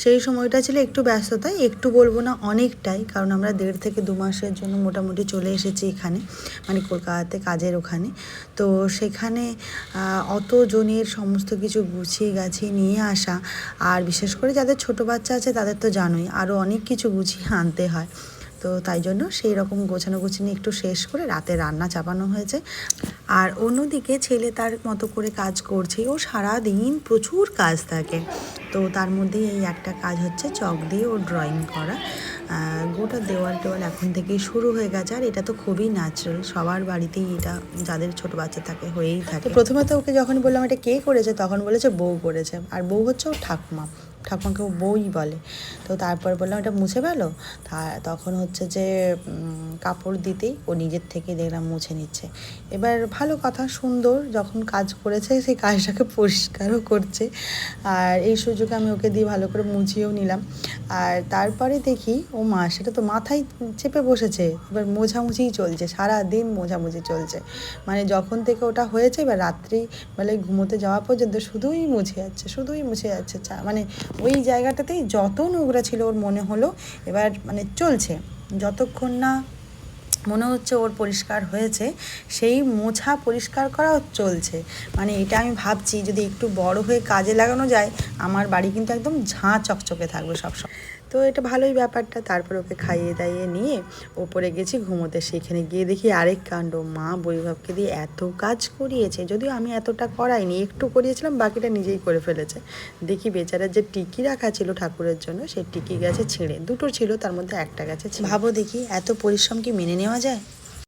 সেই সময়টা ছিল একটু ব্যস্ততা একটু বলব না অনেকটাই কারণ আমরা দেড় থেকে দু মাসের জন্য মোটামুটি চলে এসেছি এখানে মানে কলকাতাতে কাজের ওখানে। তো সেখানে আহ, অত জনের সমস্ত কিছু গুছিয়ে গাছিয়ে নিয়ে আসা আর বিশেষ করে যাদের ছোট বাচ্চা আছে তাদের তো জানোই আরও অনেক কিছু গুছিয়ে আনতে হয়। তো তাই জন্য সেই রকম গোছানো গুছিয়ে একটু শেষ করে রাতে রান্না চাপানো হয়েছে। আর অন্যদিকে ছেলে তার মতো করে কাজ করছে ও সারা দিন প্রচুর কাজ থাকে। তো তার মধ্যেই এই একটা কাজ হচ্ছে চক দিয়ে ও ড্রয়িং করা। গোটা দেওয়াল টেওয়াল এখন থেকেই শুরু হয়ে গেছে আর এটা তো খুবই ন্যাচারাল সবার বাড়িতেই এটা যাদের ছোট বাচ্চা থাকে হয়েই থাকে। প্রথমে তো ওকে যখন বললাম এটা কে করেছে তখন বলেছে বউ করেছে। আর বউ হচ্ছে ওর ঠাকুমা। ঠাকুমাকে ও বউই বলে। তো তারপর বললাম এটা মুছে গেলো তা তখন হচ্ছে যে কাপড় দিতেই ও নিজের থেকে দেখলাম মুছে নিচ্ছে। এবার ভালো কথা, সুন্দর যখন কাজ করেছে, সেই কাজটাকে পরিষ্কারও করছে। আর এই সুযোগে আমি ওকে দিয়ে ভালো করে মুছিয়েও নিলাম। আর তারপরে দেখি, ও মা, সেটা তো মাথায় চেপে বসেছে। এবার মোছামুছিই চলছে সারা দিন মোছামুছি চলছে। মানে যখন থেকে ওটা হয়েছে, এবার রাত্রি বেলায় ঘুমোতে যাওয়া পর্যন্ত শুধুই মুছে যাচ্ছে, শুধুই মুছে যাচ্ছে। চা- মানে ওই জায়গাটাতেই যত নোংরা ছিল ওর মনে হলো, এবার মানে চলছে। যতক্ষণ না মনে হচ্ছে ওর পরিষ্কার হয়েছে, সেই মোছা পরিষ্কার করা চলছে। মানে এটা আমি ভাবছি, যদি একটু বড় হয়ে কাজে লাগানো যায়, আমার বাড়ি কিন্তু একদম ঝাঁ চকচকে থাকবে সবসময়। তো এটা ভালোই ব্যাপারটা, তারপর ওকে খাইয়ে দাইয়ে নিয়ে ওপরে গেছি ঘুমোতে। সেখানে গিয়ে দেখি আরেক কাণ্ড, মা বৈভবকে দিয়ে এত কাজ করিয়েছে, যদিও আমি এতটা করাইনি, একটু করিয়েছিলাম, বাকিটা নিজেই করে ফেলেছে। দেখি বেচারার যে টিকি রাখা ছিল ঠাকুরের জন্য সেই টিকি গেছে ছিঁড়ে, দুটো ছিল, তার মধ্যে একটা গেছে ভাবো দেখি, এত পরিশ্রম কি মেনে নেওয়া যায়